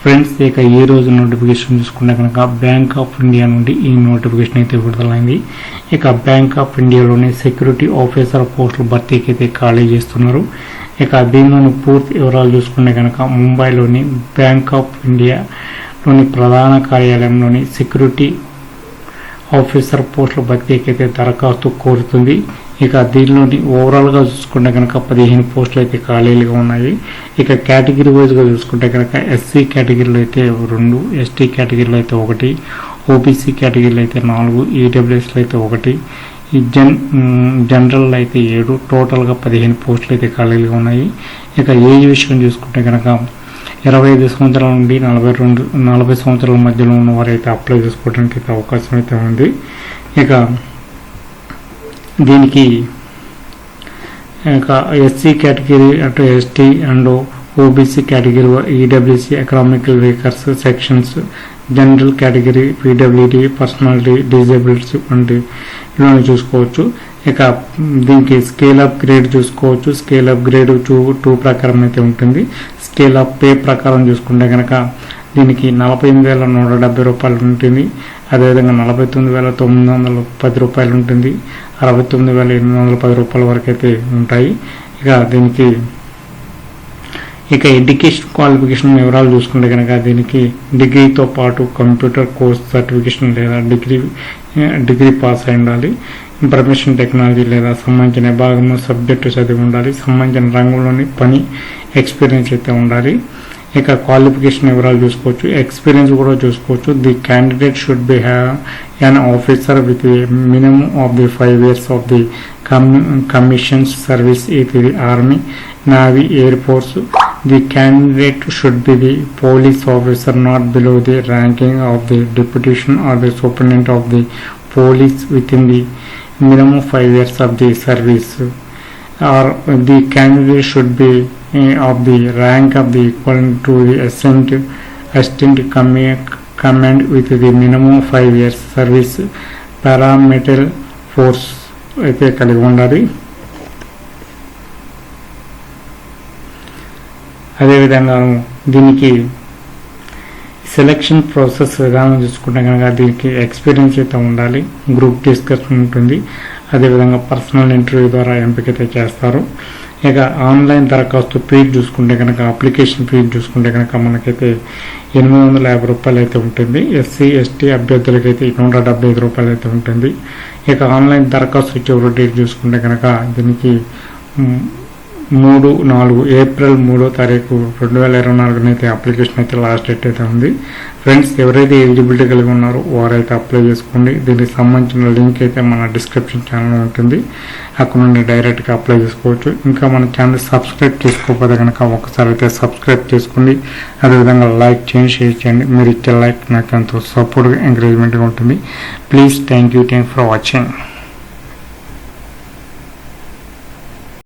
Friends ఇక ఈ రోజు నోటిఫికేషన్ చూసుకుంటే కనుక బ్యాంక్ ఆఫ్ ఇండియా నుండి ఈ నోటిఫికేషన్ అయితే విడుదలైంది. ఇక బ్యాంక్ ఆఫ్ ఇండియాలోని సెక్యూరిటీ ఆఫీసర్ పోస్టుల భర్తీకి అయితే ఖాళీ చేస్తున్నారు. ఇక దీనిలోని పూర్తి వివరాలు చూసుకుంటే కనుక ముంబైలోని బ్యాంక్ ఆఫ్ ఇండియాలోని ప్రధాన కార్యాలయంలోని సెక్యూరిటీ ఆఫీసర్ పోస్టుల భర్తీకి అయితే దరఖాస్తు కోరుతుంది ఇక దీనిలోని ఓవరాల్గా చూసుకుంటే కనుక పదిహేను పోస్టులు అయితే ఖాళీలుగా ఉన్నాయి. ఇక కేటగిరీ వైజ్గా చూసుకుంటే కనుక ఎస్సీ కేటగిరీలో అయితే రెండు ఎస్టీ కేటగిరీలో అయితే ఒకటి ఓబీసీ కేటగిరీలో అయితే నాలుగు ఈడబ్ల్యూఎస్లో అయితే ఒకటి ఈ జన్ జనరల్ అయితే ఏడు టోటల్గా పదిహేను పోస్టులు అయితే ఖాళీలుగా ఉన్నాయి. ఇక ఏజ్ విషయం చూసుకుంటే కనుక ఇరవై ఐదు సంవత్సరాల నుండి నలభై రెండు నలభై సంవత్సరాల మధ్యలో ఉన్న వారైతే అప్లై చేసుకోవడానికి అయితే అవకాశం అయితే ఉంది. ఇక దీనికి ఇక ఎస్సీ కేటగిరీ అటు ST and OBC category EWC economical weakers sections general category PWD personality disabilities వంటి ఇవన్నీ చూసుకోవచ్చు. ఇక దీనికి స్కేల్ అప్ గ్రేడ్ చూసుకోవచ్చు. Scale up grade two two ప్రకారం అయితే ఉంటుంది. స్కేల్ అప్ పే ప్రకారం చూసుకుంటే కనుక దీనికి నలభై ఎనిమిది వేల నూట డెబ్బై రూపాయలు ఉంటుంది. అదేవిధంగా నలభై తొమ్మిది వేల తొమ్మిది వందల పది రూపాయలు ఉంటుంది. అరవై తొమ్మిది వేల ఎనిమిది వందల పది రూపాయల వరకు అయితే ఉంటాయి. ఇక దీనికి ఇక ఎడ్యుకేషన్ క్వాలిఫికేషన్ వివరాలు చూసుకుంటే కనుక దీనికి డిగ్రీతో పాటు కంప్యూటర్ కోర్స్ సర్టిఫికేషన్ లేదా డిగ్రీ డిగ్రీ పాస్ అయి ఉండాలి. ప్రొఫెషన్ టెక్నాలజీ లేదా సంబంధించిన విభాగము సబ్జెక్టు చదివి ఉండాలి. సంబంధించిన రంగంలోని పని ఎక్స్పీరియన్స్ అయితే ఉండాలి. ఇక క్వాలిఫికేషన్ వివరాలు చూసుకోవచ్చు. ఎక్స్పీరియన్స్ కూడా చూసుకోవచ్చు. The candidate should be have an officer with minimum of the five years of the commission service it the army navy air force the candidate should be the police officer not below the ranking of the deputation or the superintendent of the police within the minimum five years of the service or the candidate should be uh, of the rank of the equivalent to the assistant assistant command, command with the minimum five years service paramilitary force అయితే కలిగి ఉండాలి అదేవిధంగా దీనికి selection process విధానం చూసుకుంటే కనుక దీనికి experience అయితే ఉండాలి. గ్రూప్ డిస్కషన్ ఉంటుంది. అదేవిధంగా పర్సనల్ ఇంటర్వ్యూ ద్వారా ఎంపిక అయితే చేస్తారు. ఇక ఆన్లైన్ దరఖాస్తు ఫీజు చూసుకుంటే కనుక అప్లికేషన్ ఫీజు చూసుకుంటే కనుక మనకైతే ఎనిమిది వందల యాభై రూపాయలు అయితే ఉంటుంది. ఎస్సీ ఎస్టీ అభ్యర్థులకైతే నూట డెబ్బై ఐదు రూపాయలు అయితే ఉంటుంది. ఇక ఆన్లైన్ దరఖాస్తు చివరి డేట్ చూసుకుంటే కనుక దీనికి మూడు నాలుగు ఏప్రిల్ మూడో తారీఖు రెండు వేల ఇరవై నాలుగున అయితే అప్లికేషన్ అయితే లాస్ట్ డేట్ అయితే ఉంది. ఫ్రెండ్స్ ఎవరైతే ఎలిజిబిలిటీ కలిగి ఉన్నారో వారైతే అప్లై చేసుకోండి. దీనికి సంబంధించిన లింక్ అయితే మన డిస్క్రిప్షన్ ఛానల్లో ఉంటుంది. అక్కడ నుండి డైరెక్ట్గా అప్లై చేసుకోవచ్చు. ఇంకా మన ఛానల్ సబ్స్క్రైబ్ చేసుకోకపోతే కనుక ఒకసారి అయితే సబ్స్క్రైబ్ చేసుకోండి అదేవిధంగా లైక్ చేయండి షేర్ చేయండి. మీరు ఇచ్చే లైక్ నాకు ఎంతో సపోర్ట్గా ఎంకరేజ్మెంట్గా ఉంటుంది. Please thank you thank for watching.